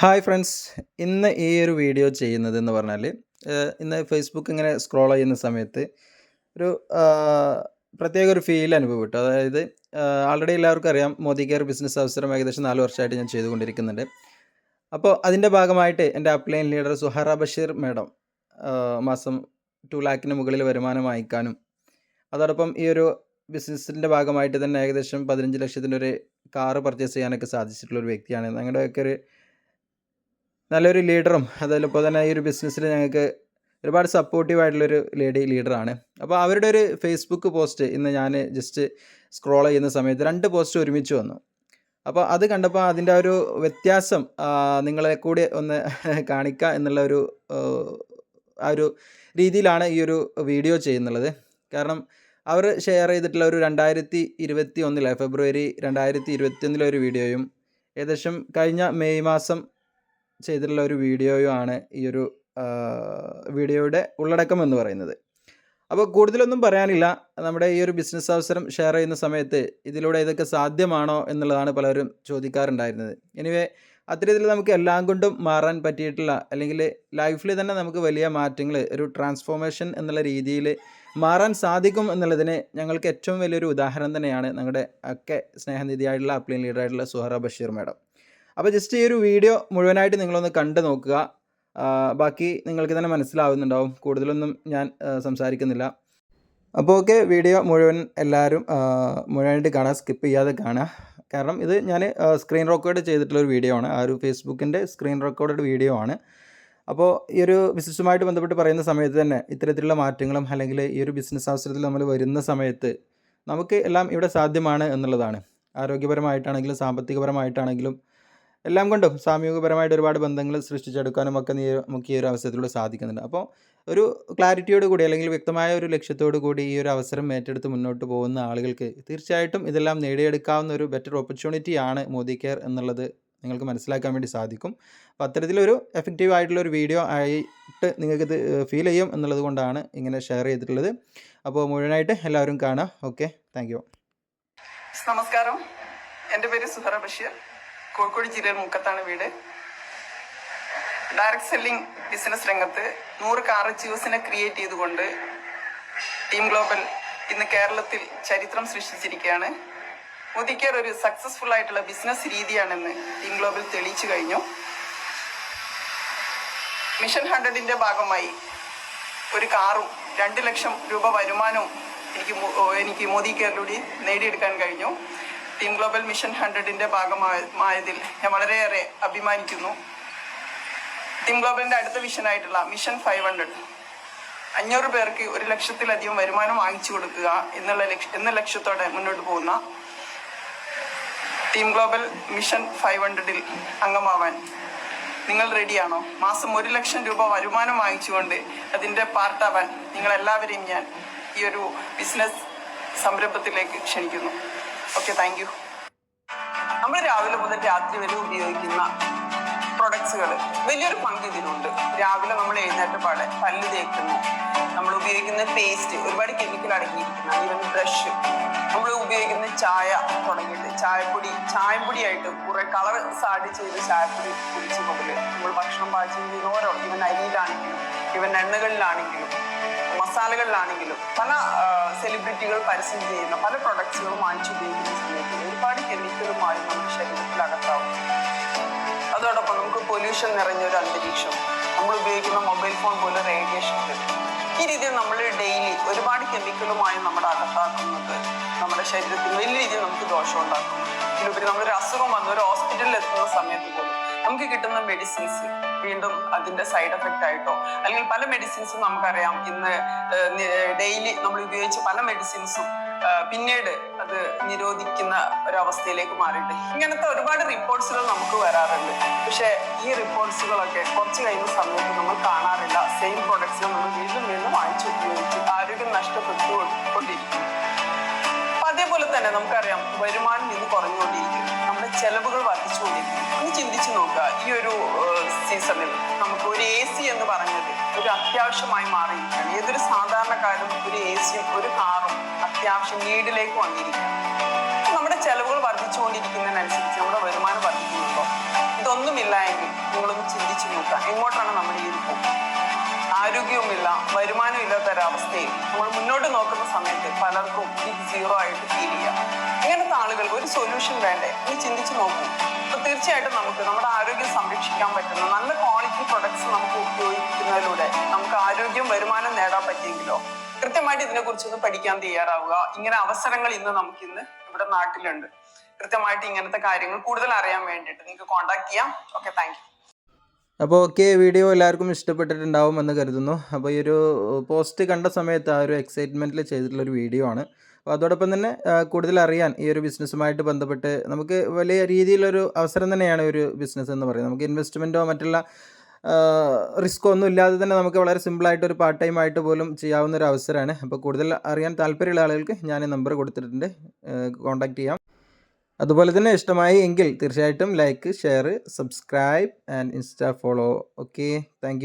Hi friends. ഇന്ന് ഈ ഒരു വീഡിയോ ചെയ്യുന്നത് എന്ന് പറഞ്ഞാൽ ഇന്ന് ഫേസ്ബുക്ക് ഇങ്ങനെ സ്ക്രോൾ ചെയ്യുന്ന സമയത്ത് ഒരു പ്രത്യേക ഒരു ഫീൽ അനുഭവപ്പെട്ടു അതായത് ആൾറെഡി എല്ലാവർക്കും അറിയാം മോദി കെയർ ബിസിനസ് അവസരം ഏകദേശം നാല് വർഷമായിട്ട് ഞാൻ ചെയ്തുകൊണ്ടിരിക്കുന്നുണ്ട്. അപ്പോൾ അതിന്റെ ഭാഗമായിട്ട് എന്റെ upline leader Suhara Basheer madam മാസം ടു ലാക്കിന് മുകളിൽ വരുമാനം വാങ്ങിക്കാനും അതോടൊപ്പം ഈ ഒരു ബിസിനസ്സിന്റെ ഭാഗമായിട്ട് തന്നെ ഏകദേശം പതിനഞ്ച് ലക്ഷത്തിന്റെ ഒരു കാറ് പർച്ചേസ് ചെയ്യാനൊക്കെ സാധിച്ചിട്ടുള്ള ഒരു വ്യക്തിയാണ്. ഞങ്ങളുടെയൊക്കെ ഒരു നല്ലൊരു ലീഡറും അതേപോലെ തന്നെ ഈ ഒരു ബിസിനസ്സിൽ ഞങ്ങൾക്ക് ഒരുപാട് സപ്പോർട്ടീവ് ആയിട്ടുള്ളൊരു ലേഡി ലീഡറാണ് അപ്പോൾ അവരുടെ ഒരു ഫേസ്ബുക്ക് പോസ്റ്റ് ഇന്ന് ഞാൻ ജസ്റ്റ് സ്ക്രോൾ ചെയ്യുന്ന സമയത്ത് രണ്ട് പോസ്റ്റ് ഒരുമിച്ച് വന്നു. അപ്പോൾ അത് കണ്ടപ്പോൾ അതിന്റെ ഒരു വ്യത്യാസം നിങ്ങളെ കൂടി ഒന്ന് കാണിക്കുക എന്നുള്ള ഒരു ആ, ഒരു രീതിയിലാണ് ഈ ഒരു വീഡിയോ ചെയ്യുന്നുള്ളത്. കാരണം അവർ ഷെയർ ചെയ്തിട്ടുള്ള ഒരു രണ്ടായിരത്തി ഇരുപത്തി ഒന്നിലെ ഫെബ്രുവരി രണ്ടായിരത്തി ഇരുപത്തി ഒന്നിലെ ഒരു വീഡിയോയും ഏകദേശം കഴിഞ്ഞ മെയ് മാസം ചെയ്തിട്ടുള്ള ഒരു വീഡിയോയുമാണ് ഈ ഒരു വീഡിയോയുടെ ഉള്ളടക്കം എന്ന് പറയുന്നത്. അപ്പോൾ കൂടുതലൊന്നും പറയാനില്ല. നമ്മുടെ ഈ ഒരു ബിസിനസ് അവസരം ഷെയർ ചെയ്യുന്ന സമയത്ത് ഇതിലൂടെ ഇതൊക്കെ സാധ്യമാണോ എന്നുള്ളതാണ് പലരും ചോദിക്കാറുണ്ടായിരുന്നത്. എനിവേ അത്തരത്തിൽ നമുക്ക് എല്ലാം കൊണ്ടും മാറാൻ പറ്റിയിട്ടുള്ള അല്ലെങ്കിൽ ലൈഫിൽ തന്നെ നമുക്ക് വലിയ മാറ്റങ്ങൾ ഒരു ട്രാൻസ്ഫോർമേഷൻ എന്നുള്ള രീതിയിൽ മാറാൻ സാധിക്കും എന്നുള്ളതിന് ഞങ്ങൾക്ക് ഏറ്റവും വലിയൊരു ഉദാഹരണം തന്നെയാണ് ഞങ്ങളുടെ ഒക്കെ സ്നേഹനിധിയായിട്ടുള്ള അപ്ലൈൻ ലീഡറായിട്ടുള്ള സുഹറ ബഷീർ മാഡം. അപ്പോൾ ജസ്റ്റ് ഈ ഒരു വീഡിയോ മുഴുവനായിട്ട് നിങ്ങളൊന്ന് കണ്ടു നോക്കുക. ബാക്കി നിങ്ങൾക്ക് തന്നെ മനസ്സിലാവുന്നുണ്ടാവും. കൂടുതലൊന്നും ഞാൻ സംസാരിക്കുന്നില്ല. അപ്പോൾ ഓക്കെ വീഡിയോ മുഴുവൻ എല്ലാവരും മുഴുവനായിട്ട് കാണാം സ്കിപ്പ് ചെയ്യാതെ കാണുക. കാരണം ഇത് ഞാൻ സ്ക്രീൻ റെക്കോർഡ് ചെയ്തിട്ടുള്ള ഒരു വീഡിയോ ആണ്. ആ ഒരു ഫേസ്ബുക്കിന്റെ സ്ക്രീൻ റെക്കോർഡ് വീഡിയോ ആണ്. അപ്പോൾ ഈ ഒരു ബിസിനസ്സുമായിട്ട് ബന്ധപ്പെട്ട് പറയുന്ന സമയത്ത് തന്നെ ഇത്തരത്തിലുള്ള മാറ്റങ്ങളും അല്ലെങ്കിൽ ഈ ഒരു ബിസിനസ് അവസരത്തിൽ നമ്മൾ വരുന്ന സമയത്ത് നമുക്ക് എല്ലാം ഇവിടെ സാധ്യമാണ് എന്നുള്ളതാണ്. ആരോഗ്യപരമായിട്ടാണെങ്കിലും സാമ്പത്തികപരമായിട്ടാണെങ്കിലും എല്ലാം കൊണ്ടും സാമൂഹികപരമായിട്ട് ഒരുപാട് ബന്ധങ്ങൾ സൃഷ്ടിച്ചെടുക്കാനും ഒക്കെ നമുക്ക് ഈ ഒരു അവസരത്തിലൂടെ സാധിക്കുന്നുണ്ട്. അപ്പോൾ ഒരു ക്ലാരിറ്റിയോട് കൂടി അല്ലെങ്കിൽ വ്യക്തമായ ഒരു ലക്ഷ്യത്തോടു കൂടി ഈ ഒരു അവസരം ഏറ്റെടുത്ത് മുന്നോട്ട് പോകുന്ന ആളുകൾക്ക് തീർച്ചയായിട്ടും ഇതെല്ലാം നേടിയെടുക്കാവുന്ന ഒരു ബെറ്റർ ഓപ്പർച്യൂണിറ്റിയാണ് മോദി കെയർ എന്നുള്ളത് നിങ്ങൾക്ക് മനസ്സിലാക്കാൻ വേണ്ടി സാധിക്കും. അപ്പോൾ അത്തരത്തിലൊരു എഫക്റ്റീവ് ആയിട്ടുള്ള ഒരു വീഡിയോ ആയിട്ട് നിങ്ങൾക്കിത് ഫീൽ ചെയ്യും എന്നുള്ളത് കൊണ്ടാണ് ഇങ്ങനെ ഷെയർ ചെയ്തിട്ടുള്ളത്. അപ്പോൾ മുഴുവനായിട്ട് എല്ലാവരും കാണാം ഓക്കെ താങ്ക് നമസ്കാരം. എന്റെ പേര് സുഹറ ബഷീർ. കോഴിക്കോട് ജില്ലയിൽ മുക്കത്താണ് വീട്. ഡയറക്ട് സെല്ലിംഗ് ബിസിനസ് രംഗത്ത് നൂറ് കാർ അച്ചീവേഴ്സിനെ ക്രിയേറ്റ് ചെയ്തുകൊണ്ട് ടീം ഗ്ലോബൽ ഇന്ന് കേരളത്തിൽ ചരിത്രം സൃഷ്ടിച്ചിരിക്കുകയാണ്. മോദി കെയർ ഒരു സക്സസ്ഫുൾ ആയിട്ടുള്ള ബിസിനസ് രീതിയാണെന്ന് ടീം ഗ്ലോബൽ തെളിയിച്ചു കഴിഞ്ഞു. മിഷൻ ഹൺഡ്രഡിന്റെ ഭാഗമായി ഒരു കാറും രണ്ട് ലക്ഷം രൂപ വരുമാനവും എനിക്ക് എനിക്ക് മോദി കെയറിലൂടെ നേടിയെടുക്കാൻ കഴിഞ്ഞു. ടീം ഗ്ലോബൽ മിഷൻ ഹൺഡ്രഡിന്റെ ഭാഗമായതിൽ ഞാൻ വളരെയേറെ അഭിമാനിക്കുന്നു. ടീം ഗ്ലോബലിന്റെ അടുത്ത മിഷൻ ആയിട്ടുള്ള മിഷൻ ഫൈവ് ഹൺഡ്രഡ് അഞ്ഞൂറ് പേർക്ക് ഒരു ലക്ഷത്തിലധികം വരുമാനം വാങ്ങിച്ചു കൊടുക്കുക എന്നുള്ള എന്ന ലക്ഷ്യത്തോടെ മുന്നോട്ട് പോകുന്ന ടീം ഗ്ലോബൽ മിഷൻ ഫൈവ് ഹൺഡ്രഡിൽ അംഗമാവാൻ നിങ്ങൾ റെഡിയാണോ മാസം ഒരു ലക്ഷം രൂപ വരുമാനം വാങ്ങിച്ചുകൊണ്ട് അതിന്റെ പാർട്ടാവാൻ നിങ്ങളെല്ലാവരെയും ഞാൻ ഈ ഒരു ബിസിനസ് സംരംഭത്തിലേക്ക് ക്ഷണിക്കുന്നു. ഓക്കെ താങ്ക് യു നമ്മൾ രാവിലെ മുതൽ രാത്രി വരെ ഉപയോഗിക്കുന്ന പ്രൊഡക്ട്സുകൾ വലിയൊരു പങ്ക് ഇതിനുണ്ട് രാവിലെ നമ്മൾ എഴുന്നേറ്റ പാടെ പല്ല് തേക്കുന്നു. നമ്മൾ ഉപയോഗിക്കുന്ന പേസ്റ്റ് ഒരുപാട് കെമിക്കൽ അടങ്ങിയിരിക്കുന്ന. ഈവൻ ബ്രഷ് നമ്മൾ ഉപയോഗിക്കുന്ന ചായ തുടങ്ങിയിട്ട് ചായപ്പൊടി ചായപ്പൊടിയായിട്ട് കുറെ കളർ ആഡ് ചെയ്ത് ചായപ്പൊടി കുടിച്ച് മുതൽ നമ്മൾ ഭക്ഷണം പാചകം ചെയ്യുന്ന ഓരോ ഇവൻ അരിയിലാണെങ്കിലും ഇവൻ എണ്ണകളിലാണെങ്കിലും മസാലകളിലാണെങ്കിലും പല സെലിബ്രിറ്റികൾ പരസ്യം ചെയ്യുന്ന പല പ്രൊഡക്ട്സുകളും വാങ്ങിച്ചു ഉപയോഗിക്കുന്ന സമയത്ത് ഒരുപാട് കെമിക്കലുമായി നമ്മുടെ ശരീരത്തിൽ അകത്താവും. അതോടൊപ്പം നമുക്ക് പൊല്യൂഷൻ നിറഞ്ഞൊരു അന്തരീക്ഷം നമ്മൾ ഉപയോഗിക്കുന്ന മൊബൈൽ ഫോൺ പോലെ റേഡിയേഷൻ ഈ രീതിയിൽ നമ്മൾ ഡെയിലി ഒരുപാട് കെമിക്കലുമായി നമ്മുടെ അകത്താക്കുന്നത് നമ്മുടെ ശരീരത്തിന് വലിയ രീതിയിൽ നമുക്ക് ദോഷം ഉണ്ടാക്കും ഇതിലുപരി നമ്മളൊരു അസുഖം വന്ന് ഒരു ഹോസ്പിറ്റലിൽ എത്തുന്ന സമയത്ത് പോലും നമുക്ക് കിട്ടുന്ന മെഡിസിൻസ് വീണ്ടും അതിന്റെ സൈഡ് എഫക്റ്റ് ആയിട്ടോ അല്ലെങ്കിൽ പല മെഡിസിൻസും നമുക്കറിയാം. ഇന്ന് ഡെയിലി നമ്മൾ ഉപയോഗിച്ച പല മെഡിസിൻസും പിന്നീട് അത് നിരോധിക്കുന്ന ഒരവസ്ഥയിലേക്ക് മാറിയിട്ട്. ഇങ്ങനത്തെ ഒരുപാട് റിപ്പോർട്ട്സുകൾ നമുക്ക് വരാറുണ്ട്. പക്ഷേ ഈ റിപ്പോർട്ട്സുകളൊക്കെ കുറച്ച് കഴിയുന്ന സമയത്ത് നമ്മൾ കാണാറില്ല. സെയിം പ്രൊഡക്ട്സുകൾ നമ്മൾ വീണ്ടും വീണ്ടും വാങ്ങിച്ചു ഉപയോഗിച്ചു ആരോഗ്യം നഷ്ടപ്പെട്ടുകൊണ്ടിരിക്കും അപ്പൊ അതേപോലെ തന്നെ നമുക്കറിയാം വരുമാനം ഇന്ന് കുറഞ്ഞുകൊണ്ടിരിക്കും നമ്മുടെ ചെലവുകൾ വർദ്ധിച്ചുകൊണ്ടിരിക്കും ചിന്തിച്ചു നോക്കുക ഈ ഒരു സീസണിൽ നമുക്ക് ഒരു എ സി എന്ന് പറഞ്ഞത് ഒരു അത്യാവശ്യമായി മാറിയിരിക്കുകയാണ്. ഏതൊരു സാധാരണക്കാരും ഒരു എ സിയും ഒരു കാറും അത്യാവശ്യം വീടിലേക്ക് വന്നിരിക്കുക നമ്മുടെ ചെലവുകൾ വർദ്ധിച്ചുകൊണ്ടിരിക്കുന്നതിനനുസരിച്ച് നമ്മുടെ വരുമാനം വർദ്ധിക്കുന്നുണ്ടോ? ഇതൊന്നുമില്ല എങ്കിൽ നിങ്ങളൊന്ന് ചിന്തിച്ചു നോക്കുക. എങ്ങോട്ടാണ് നമ്മൾ ഈ പോക്ക്? ആരോഗ്യവുമില്ല വരുമാനം ഇല്ലാത്ത ഒരവസ്ഥയിൽ നമ്മൾ മുന്നോട്ട് നോക്കുന്ന സമയത്ത് പലർക്കും ഇത് സീറോ ആയിട്ട് ഫീൽ ചെയ്യാം. ഇങ്ങനത്തെ ആളുകൾക്ക് ഒരു സൊല്യൂഷൻ വേണ്ടേ? ഒന്ന് ചിന്തിച്ചു നോക്കൂ. അപ്പൊ തീർച്ചയായിട്ടും നമുക്ക് നമ്മുടെ ആരോഗ്യം സംരക്ഷിക്കാൻ പറ്റുന്ന നല്ല ക്വാളിറ്റി പ്രൊഡക്ട്സ് നമുക്ക് ഉപയോഗിക്കുന്നതിലൂടെ നമുക്ക് ആരോഗ്യം വരുമാനം നേടാൻ പറ്റിയെങ്കിലോ? കൃത്യമായിട്ട് ഇതിനെക്കുറിച്ചൊന്ന് പഠിക്കാൻ തയ്യാറാവുക. ഇങ്ങനെ അവസരങ്ങൾ ഇന്ന് നമുക്ക് ഇന്ന് ഇവിടെ നാട്ടിലുണ്ട്. കൃത്യമായിട്ട് ഇങ്ങനത്തെ കാര്യങ്ങൾ കൂടുതൽ അറിയാൻ വേണ്ടിയിട്ട് നിങ്ങൾക്ക് കോൺടാക്ട് ചെയ്യാം. ഓക്കെ താങ്ക് അപ്പോൾ ഓക്കെ വീഡിയോ എല്ലാവർക്കും ഇഷ്ടപ്പെട്ടിട്ടുണ്ടാവും എന്ന് കരുതുന്നു. അപ്പോൾ ഈ ഒരു പോസ്റ്റ് കണ്ട സമയത്ത് ആ ഒരു എക്സൈറ്റ്മെന്റിൽ ചെയ്തിട്ടുള്ളൊരു വീഡിയോ ആണ്. അപ്പോൾ അതോടൊപ്പം തന്നെ കൂടുതൽ അറിയാൻ ഈ ഒരു ബിസിനസ്സുമായിട്ട് ബന്ധപ്പെട്ട് നമുക്ക് വലിയ രീതിയിലൊരു അവസരം തന്നെയാണ് ഒരു ബിസിനസ് എന്ന് പറയുന്നത്. നമുക്ക് ഇൻവെസ്റ്റ്മെന്റോ മറ്റുള്ള റിസ്ക്കോ ഒന്നും ഇല്ലാതെ തന്നെ നമുക്ക് വളരെ സിമ്പിളായിട്ട് ഒരു പാർട്ട് ടൈം ആയിട്ട് പോലും ചെയ്യാവുന്ന ഒരു അവസരമാണ്. അപ്പോൾ കൂടുതൽ അറിയാൻ താല്പര്യമുള്ള ആളുകൾക്ക് ഞാൻ നമ്പർ കൊടുത്തിട്ടുണ്ട്. കോൺടാക്റ്റ് ചെയ്യാം. അതുപോലെ തന്നെ ഇഷ്ടമായി എങ്കിൽ തീർച്ചയായിട്ടും like share subscribe and insta follow okay thank